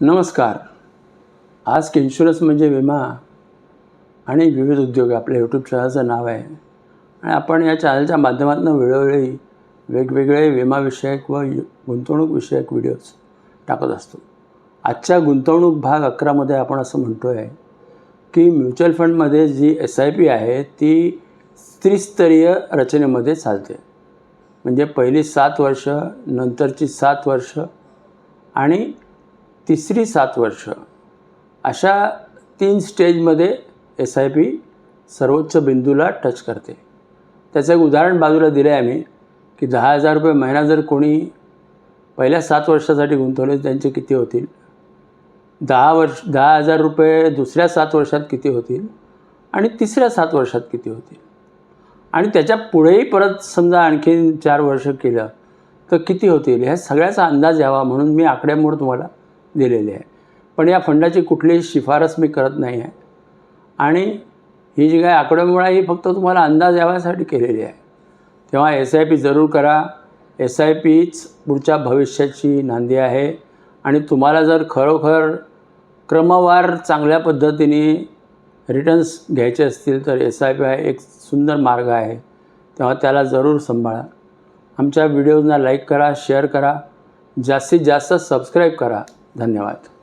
नमस्कार. आज इन्शुरन्स म्हणजे विमा आणि विविध उद्योग आपल्या यूट्यूब चॅनलचं नाव आहे. आणि आपण या चॅनलच्या माध्यमातून वेळोवेळी वेगवेगळे विमाविषयक व यु- गुंतवणूकविषयक व्हिडिओज टाकत असतो. आजच्या गुंतवणूक भाग अकरामध्ये आपण असं म्हणतो आहे की म्युच्युअल फंडमध्ये जी एस आय पी आहे ती त्रिस्तरीय रचनेमध्ये चालते. म्हणजे पहिली सात वर्ष नंतरची सात वर्ष आणि तिसरी सात वर्ष. अशा तीन स्टेजमध्ये एस आय पी सर्वोच्च बिंदूला टच करते. त्याचं एक उदाहरण बाजूला दिलं आहे आम्ही की दहा हजार रुपये महिना जर कोणी पहिल्या सात वर्षासाठी गुंतवले त्यांचे किती होतील? दहा वर्ष दहा हजार रुपये दुसऱ्या सात वर्षात किती होतील? आणि तिसऱ्या सात वर्षात किती होतील? आणि त्याच्या पुढेही परत समजा आणखीन चार वर्ष केलं तर किती होतील? ह्या सगळ्याचा अंदाज यावा म्हणून मी आकडेमोड तुम्हाला दिलेली आहे. पण या फंडाची कुठलीही शिफारस मी करत नाही आहे. आणि ही जी काही आकडेमोड ही फक्त तुम्हाला अंदाज यावासाठी केलेली आहे. तेव्हा एस आय पी जरूर करा. एस आय पीच पुढच्या भविष्याची नांदी आहे. आणि तुम्हाला जर खरोखर क्रमवार चांगल्या पद्धतीने रिटर्न्स घ्यायचे असतील तर एस आय पी हा एक सुंदर मार्ग आहे. तेव्हा त्याला जरूर सांभाळा. आमच्या व्हिडिओजना लाईक करा शेअर करा. जास्तीत जास्त सबस्क्राईब करा. धन्यवाद.